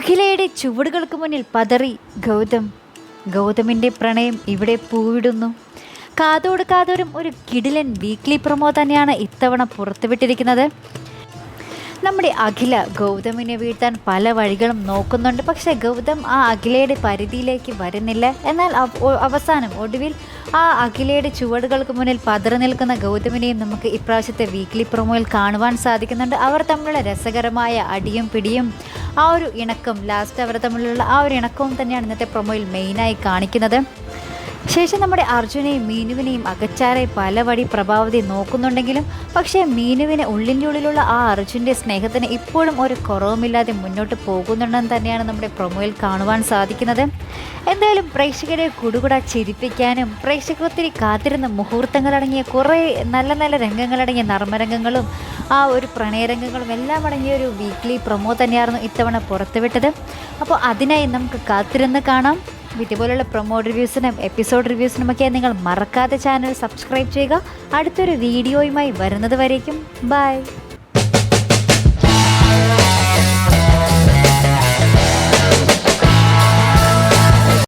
അഖിലയുടെ ചുവടുകൾക്ക് മുന്നിൽ പതറി ഗൗതം. ഗൗതമിന്റെ പ്രണയം ഇവിടെ പൂവിടുന്നു. കാതോട് കാതോരും ഒരു കിടിലൻ വീക്ക്ലി പ്രൊമോ തന്നെയാണ് ഇത്തവണ പുറത്തുവിട്ടിരിക്കുന്നത്. നമ്മുടെ അഖില ഗൗതമിനെ വീഴ്ത്താൻ പല വഴികളും നോക്കുന്നുണ്ട്. പക്ഷേ ഗൗതം ആ അഖിലയുടെ പരിധിയിലേക്ക് വരുന്നില്ല. എന്നാൽ അവസാനം ഒടുവിൽ ആ അഖിലയുടെ ചുവടുകൾക്ക് മുന്നിൽ പതറി നിൽക്കുന്ന ഗൗതമിനെയും നമുക്ക് ഇപ്രാവശ്യത്തെ വീക്ക്ലി പ്രൊമോയിൽ കാണുവാൻ സാധിക്കുന്നുണ്ട്. അവർ തമ്മിലുള്ള രസകരമായ അടിയും പിടിയും ആ ഒരു ഇണക്കം ലാസ്റ്റ് അവർ തമ്മിലുള്ള ആ ഒരു ഇണക്കവും തന്നെയാണ് ഇന്നത്തെ പ്രൊമോയിൽ മെയിനായി കാണിക്കുന്നത്. ശേഷം നമ്മുടെ അർജുനെയും മീനുവിനെയും അകച്ചാരെ പലവടി പ്രഭാവതി നോക്കുന്നുണ്ടെങ്കിലും പക്ഷേ മീനുവിനെ ഉള്ളിന്റെ ഉള്ളിലുള്ള ആ അർജുന്റെ സ്നേഹത്തിന് ഇപ്പോഴും ഒരു കുറവുമില്ലാതെ മുന്നോട്ട് പോകുന്നുണ്ടെന്ന് തന്നെയാണ് നമ്മുടെ പ്രൊമോയിൽ കാണുവാൻ സാധിക്കുന്നത്. എന്തായാലും പ്രേക്ഷകരെ കുടുകുട ചിരിപ്പിക്കാനും പ്രേക്ഷകർ ഒത്തിരി കാത്തിരുന്ന മുഹൂർത്തങ്ങളടങ്ങിയ കുറേ നല്ല നല്ല രംഗങ്ങളടങ്ങിയ നർമ്മരംഗങ്ങളും ആ ഒരു പ്രണയരംഗങ്ങളും എല്ലാം അടങ്ങിയ ഒരു വീക്ക്ലി പ്രൊമോ തന്നെയായിരുന്നു ഇത്തവണ പുറത്തുവിട്ടത്. അപ്പോൾ അതിനായി നമുക്ക് കാത്തിരുന്ന് കാണാം. ഇതുപോലുള്ള പ്രൊമോ റിവ്യൂസിനും എപ്പിസോഡ് റിവ്യൂസിനുമൊക്കെ നിങ്ങൾ മറക്കാതെ ചാനൽ സബ്സ്ക്രൈബ് ചെയ്യുക. അടുത്തൊരു വീഡിയോയുമായി വരുന്നത് വരേക്കും. ബൈ